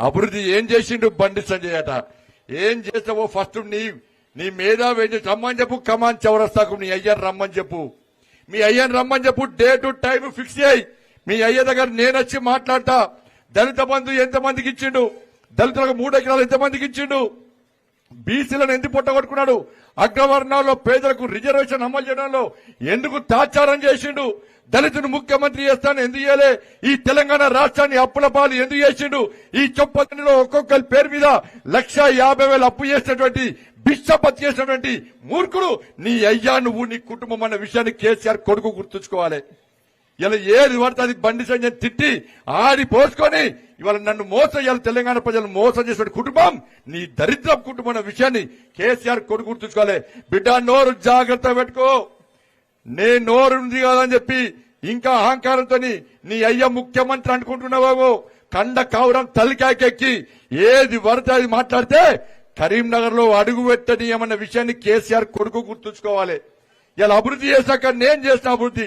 అభివృద్ధి ఏం చేసిండు బండి సంజయ్ అట? ఏం చేసావో ఫస్ట్ నీ నీ మీద ఏం రమ్మని చెప్పు కమాన్ చౌరస్తాకు నీ అయ్యని రమ్మని చెప్పు. మీ అయ్యని రమ్మని చెప్పు డే టు టైం ఫిక్స్ చేయి. మీ అయ్య దగ్గర నేను వచ్చి మాట్లాడతా. దళిత బంధు ఎంతమందికి ఇచ్చిండు? దళితులకు మూడు ఎకరాలు ఎంతమందికి ఇచ్చిండు? బీసీలను ఎందుకు పొట్టగొట్టుకున్నాడు? అగ్రవర్ణాల్లో పేదలకు రిజర్వేషన్ అమలు చేయడంలో ఎందుకు తాచారం చేసిండు? దళితుని ముఖ్యమంత్రి చేస్తాను ఎందుకు చేయలే? ఈ తెలంగాణ రాష్ట్రాన్ని అప్పుల పాలు ఎందుకు చేసిండు? ఈ చొప్పతినిలో ఒక్కొక్కరి పేరు మీద లక్ష యాభై వేలు అప్పు చేసినటువంటి బిచ్చపత్ చేసినటువంటి మూర్ఖుడు. నీ అయ్యా నువ్వు నీ కుటుంబం అన్న విషయాన్ని కేసీఆర్ కొడుకు గుర్తుంచుకోవాలి. ఇలా ఏది పడితే అది బండి సంజయ్ తిట్టి ఆడి పోసుకొని ఇవాళ నన్ను మోసం ఇవాళ తెలంగాణ ప్రజలు మోసం చేసిన కుటుంబం నీ దరిద్ర కుటుంబం అనే విషయాన్ని కేసీఆర్ కొడుకు గుర్తుంచుకోవాలి. బిడ్డ నోరు జాగ్రత్త పెట్టుకో. నే నోరు ఉంది కాదని చెప్పి ఇంకా అహంకారంతో నీ అయ్య ముఖ్యమంత్రి అనుకుంటున్నావు కండ కావురం తలికాకెక్కి ఏది పడితే అది మాట్లాడితే కరీంనగర్లో అడుగు పెట్టనీయమన్న విషయాన్ని కేసీఆర్ కొడుకు గుర్తుంచుకోవాలి. ఇలా అభివృద్ధి చేశాక నేను చేసిన అభివృద్ధి.